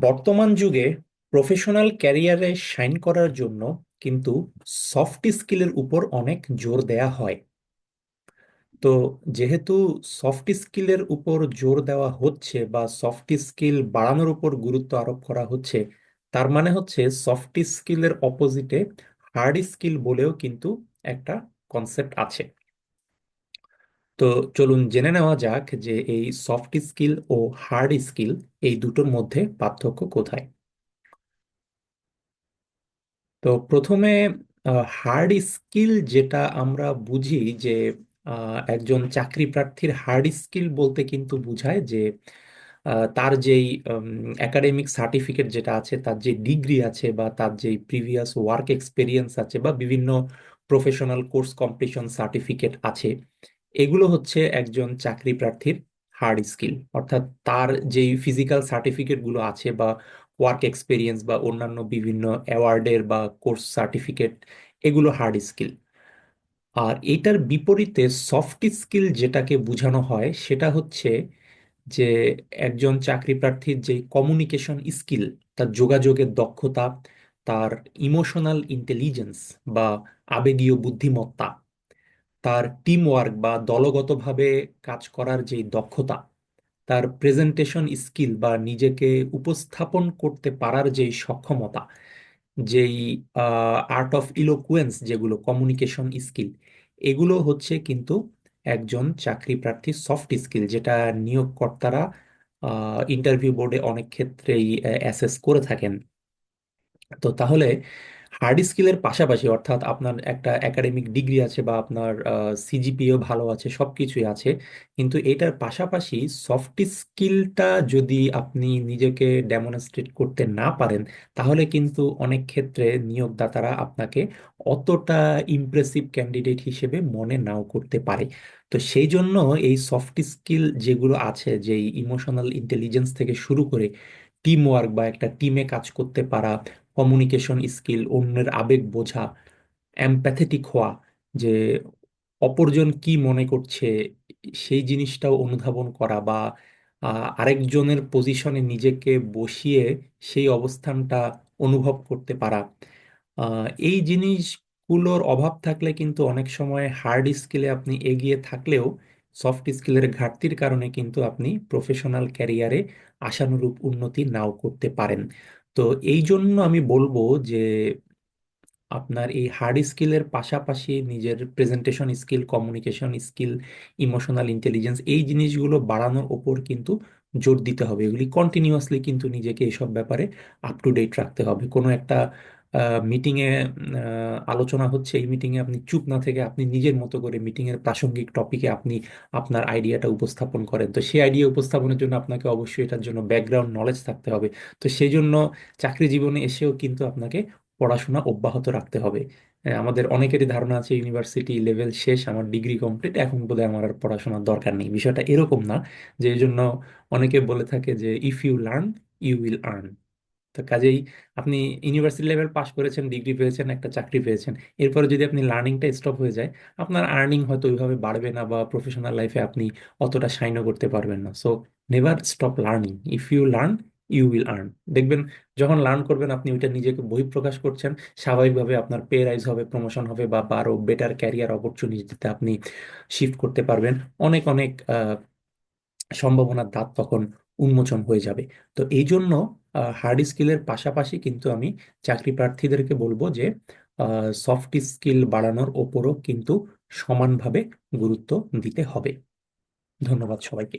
বর্তমান যুগে প্রফেশনাল ক্যারিয়ারে শাইন করার জন্য কিন্তু সফট স্কিলের উপর অনেক জোর দেয়া হয়। তো যেহেতু সফট স্কিলের উপর জোর দেওয়া হচ্ছে বা সফট স্কিল বাড়ানোর উপর গুরুত্ব আরোপ করা হচ্ছে, তার মানে হচ্ছে সফট স্কিলের অপোজিটে হার্ড স্কিল বলেও কিন্তু একটা কনসেপ্ট আছে। তো চলুন জেনে নেওয়া যাক যে এই সফট স্কিল ও হার্ড স্কিল এই দুটোর মধ্যে পার্থক্য কোথায়? তো প্রথমে হার্ড স্কিল যেটা আমরা বুঝি যে একজন চাকরি প্রার্থীর হার্ড স্কিল বলতে কিন্তু বোঝায় যে তার যেই একাডেমিক সার্টিফিকেট যেটা আছে, তার যে ডিগ্রি আছে বা তার যেই প্রিভিয়াস ওয়ার্ক এক্সপিরিয়েন্স আছে বা বিভিন্ন প্রফেশনাল কোর্স কমপ্লিশন সার্টিফিকেট আছে এগুলো হচ্ছে একজন চাকরি প্রার্থীর হার্ড স্কিল অর্থাৎ তার যেই ফিজিক্যাল সার্টিফিকেটগুলো আছে বা ওয়ার্ক এক্সপিরিয়েন্স বা অন্যান্য বিভিন্ন অ্যাওয়ার্ডের বা কোর্স সার্টিফিকেট এগুলো হার্ড স্কিল আর এটার বিপরীতে সফট স্কিল যেটাকে বোঝানো হয়, সেটা হচ্ছে যে একজন চাকরি প্রার্থীর যে কমিউনিকেশন স্কিল তার যোগাযোগের দক্ষতা, তার ইমোশনাল ইন্টেলিজেন্স বা আবেগীয় বুদ্ধিমত্তা তার টিম ওয়ার্ক বা দলগতভাবে কাজ করার যে দক্ষতা, তার প্রেজেন্টেশন স্কিল বা নিজেকে উপস্থাপন করতে পারার যে সক্ষমতা, যেই আর্ট অফ ইলোকুয়েন্স যেগুলো কমিউনিকেশন স্কিল এগুলো হচ্ছে কিন্তু একজন চাকরি প্রার্থীর সফট স্কিল যেটা নিয়োগকর্তারা ইন্টারভিউ বোর্ডে অনেক ক্ষেত্রেই অ্যাসেস করে থাকেন। তো তাহলে হার্ড স্কিলের পাশাপাশি, অর্থাৎ আপনার একটা একাডেমিক ডিগ্রি আছে বা আপনার সিজিপিও ভালো আছে, সবকিছুই আছে, কিন্তু এটার পাশাপাশি সফট স্কিলটা যদি আপনি নিজেকে ডেমনস্ট্রেট করতে না পারেন, তাহলে কিন্তু অনেক ক্ষেত্রে নিয়োগদাতারা আপনাকে অতটা ইমপ্রেসিভ ক্যান্ডিডেট হিসেবে মনে নাও করতে পারে। তো সেই জন্য এই সফট স্কিল যেগুলো আছে, যেই ইমোশনাল ইন্টেলিজেন্স থেকে শুরু করে টিম ওয়ার্ক বা একটা টিমে কাজ করতে পারা কমিউনিকেশন স্কিল অন্যের আবেগ বোঝা এমপ্যাথেটিক হওয়া, যে অপরজন কি মনে করছে, সেই জিনিসটাও অনুধাবন করা বা আরেকজনের পজিশনে নিজেকে বসিয়ে সেই অবস্থানটা অনুভব করতে পারা। এই জিনিসগুলোর অভাব থাকলে কিন্তু অনেক সময় হার্ড স্কিলে আপনি এগিয়ে থাকলেও সফট স্কিলের ঘাটতির কারণে কিন্তু আপনি প্রফেশনাল ক্যারিয়ারে আশানুরূপ উন্নতি নাও করতে পারেন। তো এই জন্য আমি বলব যে, আপনার এই হার্ড স্কিলের পাশাপাশি নিজের presentation skill communication skill emotional intelligence এই জিনিসগুলো বাড়ানোর ওপর কিন্তু জোর দিতে হবে। এগুলি কন্টিনিউয়াসলি কিন্তু নিজেকে এসব ব্যাপারে আপ টু ডেট রাখতে হবে। কোনো একটা মিটিংয়ে আলোচনা হচ্ছে, এই মিটিংয়ে আপনি চুপ না থেকে আপনি নিজের মতো করে মিটিংয়ের প্রাসঙ্গিক টপিকে আপনি আপনার আইডিয়াটা উপস্থাপন করেন। তো সেই আইডিয়া উপস্থাপনের জন্য আপনাকে অবশ্যই এটার জন্য ব্যাকগ্রাউন্ড নলেজ থাকতে হবে। তো সেই জন্য চাকরি জীবনে এসেও কিন্তু আপনাকে পড়াশোনা অব্যাহত রাখতে হবে। আমাদের অনেকেরই ধারণা আছে ইউনিভার্সিটি লেভেল শেষ, আমার ডিগ্রি কমপ্লিট এখন বোধহয় আমার আর পড়াশোনার দরকার নেই। বিষয়টা এরকম না। যে জন্য অনেকে বলে থাকে যে if you learn you will earn তো কাজেই আপনি ইউনিভার্সিটি লেভেল পাস করেছেন ডিগ্রি পেয়েছেন, একটা চাকরি পেয়েছেন। এরপরে যদি আপনি লার্নিংটা স্টপ হয়ে যায়, আপনার আর্নিং হয়তো ওইভাবে বাড়বে না বা প্রফেশনাল লাইফে আপনি অতটা শাইনও করতে পারবেন না। So never stop learning if you learn you will earn দেখবেন, যখন লার্ন করবেন, আপনি ওইটা নিজেকে বহিঃপ্রকাশ করছেন। স্বাভাবিকভাবে আপনার পে রাইজ হবে প্রমোশন হবে বা আরও বেটার ক্যারিয়ার অপরচুনিটিতে আপনি শিফট করতে পারবেন। অনেক অনেক সম্ভাবনার দ্বার তখন উন্মোচন হয়ে যাবে। তো এই জন্য হার্ড স্কিলের পাশাপাশি কিন্তু আমি চাকরি প্রার্থীদেরকে বলব যে সফট স্কিল বাড়ানোর ওপরও কিন্তু সমানভাবে গুরুত্ব দিতে হবে। ধন্যবাদ সবাইকে।